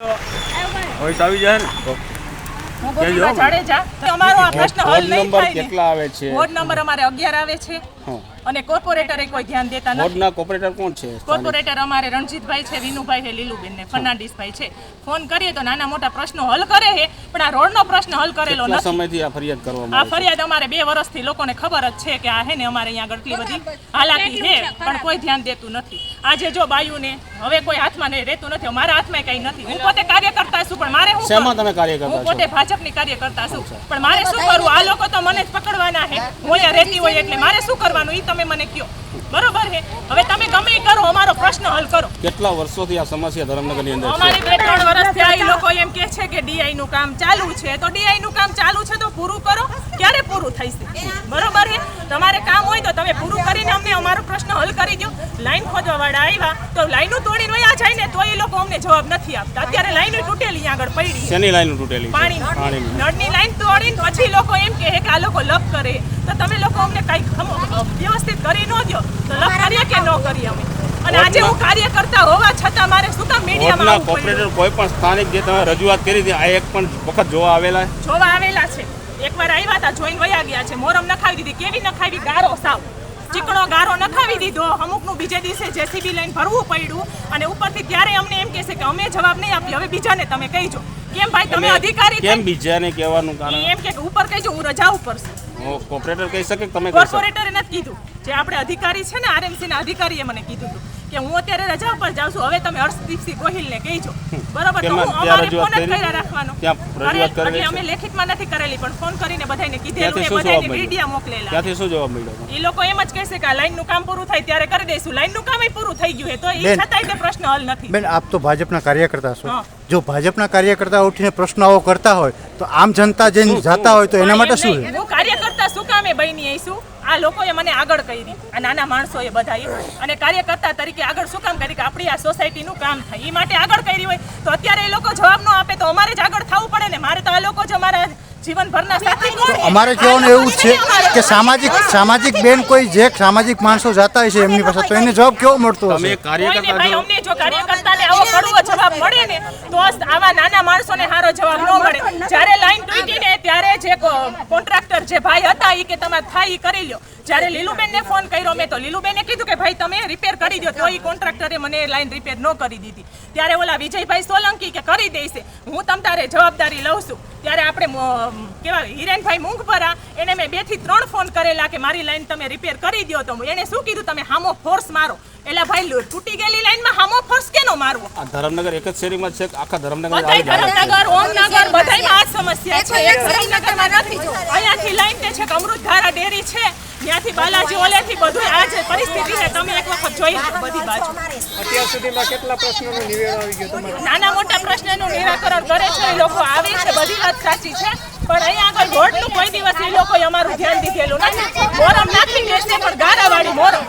હવે તો આવી જાય હું આ પ્રશ્ન હલ નહીં થાય કેટલા આવે છે? વોર્ડ નંબર અમારે અગિયાર આવે છે. અને કોર્પોરેટરે કોઈ ધ્યાન દેતા નથી. વોર્ડના કોપરેટર કોણ છે? કોર્પોરેટર અમારે રણજીતભાઈ છે વિનુભાઈ છે લીલુબેન ને ફર્નાન્ડિસભાઈ છે. ફોન કરીએ તો નાના મોટા પ્રશ્નો હલ કરે છે પણ આ રોડનો પ્રશ્ન હલ કરેલો નથી. સમયથી આ ફરિયાદ આ કરવામાં આવે ફરિયાદ અમારે બે વર્ષથી લોકોને ખબર જ છે કે આ હે ને અમારે અહીંયા ગળતી બધી હાલાકી છે પણ કોઈ ધ્યાન દેતું નથી. આજે જો બાયુને હવે કોઈ હાથમાં નહીં રહેતું નથી મારા હાથમાં કઈ નથી. હું પોતે કાર્યકર્તા છું પણ મારે શેમાં તમે કાર્યકર્તા હું છો? પોતે ભાજપની કાર્યકર્તા છું. પણ મારે શું કરવું? આ લોકો તો મને જ પકડવાના છે હું અહીંયા રહેતી હોય એટલે મારે શું કરવાનું? એ તમે મને કયો બરોબર છે હવે તમે ગમે કરો અમારો પ્રશ્ન હલ કરો. કેટલા વર્ષોથી આ સમસ્યા ધરમનગરની અંદર અમારી બે ત્રણ વર્ષથી આ લોકો એમ કહે છે કે ડીઆઈ નું કામ ચાલુ છે. તો ડીઆઈ નું કામ ચાલુ છે તો પૂરું કરો. ક્યારે પૂરું થશે બરોબર છે તમારે કામ હોય તો તમે પૂરું કરીને અમને અમારો પ્રશ્ન હલ કરી દો લાઈન ખોદવાવાળા આવ્યા તો લાઈનો તોડીને વયા જાય ને તો એ લોકો અમને જવાબ નથી આપતા. અત્યારે લાઈનો તૂટેલી આગળ પડી. શેની લાઈન તૂટેલી? પાણી નળની લાઈન તોડીને પછી લોકો એમ કહે કે આ લોકો લપ કરે. તો તમે લોકો અમને કઈ વ્યવસ્થિત કરી ન દો તો લપ કરીએ કે ન કરીએ અમે? અને આજે હું કાર્ય કરતા હોવા છતાં મારે શું કામ મીડિયામાં આવવું પડ્યું? કોઈ પણ સ્થાનિક જે તમે રજૂઆત કરી હતી આ એક પણ વખત જોવા આવેલા જોવા આવેલા છે. એકવાર આવ્યા હતા જોઈને વયા ગયા છે. મોરમ નખાવી દીધી કેવી નખાવી? ગારો સાવ. ચીકણો ગારો નખાવી દીધો. અમુકનું બીજે દિવસે જેસીબી લઈને ભરવું પડ્યું અને ઉપરથી ત્યારે અમને એમ કહેશે કે અમે જવાબ નહીં આપીએ. હવે બીજાને તમે કહીજો. કેમ ભાઈ તમે અધિકારી કેમ બીજાને કહેવાનું કારણ? એમ કે ઉપર કહીજો હું રજા ઉપર છું. કોર્પોરેટર કહી શકે તમે કોર્પોરેટરે નથી કીધું. જે આપણે અધિકારી છે ને આરએમસી ના અધિકારીએ મને કીધું હતું. કે હું અત્યારે રજા પર જાઉં છું. હવે તમે હર્ષદીપસિંહ ગોહિલને કહીજો. બરાબર? તો હું અમારે ફોન જ કર્યા રાખવાનો. એટલે અમે લેખિતમાં નથી કરેલી પણ ફોન કરીને બધાને કીધેલું એ બધાને મીડિયા મોકલેલા. ત્યાંથી શું જવાબ મળ્યો? એ લોકો એમ જ કહેશે કે આ લાઈનનું કામ પૂરું થાય ત્યારે કરી દઈશું. લાઈનનું કામ પૂરું થઈ ગયું છે તો એ છતાંય તે પ્રશ્ન હલ નથી. બેન આપ તો ભાજપના કાર્યકર્તા છો. જો ભાજપના કાર્યકર્તા ઉઠીને પ્રશ્નો આવો કરતા હોય તો આમ જનતા જઈને જાતા હોય તો એના માટે શું કાર્યકર્તા શું કામે બની આવીશું આ લોકોએ મને આગળ કરી આ નાના માણસોએ બધાએ અને કાર્યકર્તા તરીકે આગળ શું કામ કરી? કે આપણી આ સોસાયટીનું કામ થાય. એ માટે આગળ કરી હોય. તો અત્યારે એ લોકો જવાબ ન આપે તો અમારે જ આગળ થવું પડે ને? મારે તો આ લોકો જ અમારા જીવનભરના સાથી? અમારે કહેવાનું એવું છે કે સામાજિક સામાજિક બેન કોઈ જે સામાજિક માણસો જતા હોય છે એમની પાસે તો એને જવાબ કેવો મળતો હશે? કાર્યકર્તા ભાઈ અમને જો કાર્યકર્તાને આવો કડવો જવાબ મળે ને તો આવા નાના માણસોને સારો જવાબ ન મળે. જ્યારે લાઈન જે કોન્ટ્રાક્ટર જે ભાઈ હતા એ કે તમે થાય એ કરી લ્યો. જ્યારે લીલુબેનને ફોન કર્યો મેં તો લીલુબેને કીધું કે ભાઈ તમે રિપેર કરી દો તો એ કોન્ટ્રાક્ટરે મને લાઈન રિપેર ન કરી દીધી. ત્યારે ઓલા વિજયભાઈ સોલંકી કે કરી દેશે હું તમ તારે જવાબદારી લઉં છું. ત્યારે આપણે કેવા હિરેનભાઈ મૂંગપરા એને મેં બેથી ત્રણ ફોન કરેલા કે મારી લાઈન તમે રિપેર કરી દો તો એને શું કીધું? તમે હામો ફોર્સ મારો. એટલે ભાઈ લો- તૂટી ગયેલી લાઈનમાં હામો ફોર્સ કેનો મારવો? આ ધરમનગર એક જ શેરીમાં છે આખા ધરમનગર બધાય ધરમનગર ઓમનગર બધાયમાં આ સમસ્યા છે. એક ધરમનગરમાં નથી. અહીંયાથી લાઈન તે છે કે અમૃતધારા ડેરી છે. ત્યાંથી બાલાજી ઓલેથી બધું આ જે પરિસ્થિતિ છે તમે એક વખત જોઈ લો બધી બાજુ. અત્યાર સુધીમાં કેટલા પ્રશ્નોનું નિવેડન આવી ગયું તમારું? નાના મોટા પ્રશ્નનું નિરાકરણ કરે છે એ લોકો આવે છે બધી વાત સાચી છે પણ અહીંયા આગળ રોડનું કોઈ દિવસ એ લોકોએ અમારું ધ્યાન દીધેલું નથી. મોરમ નાખી દેશે પણ ગારાવાળી મોરમ.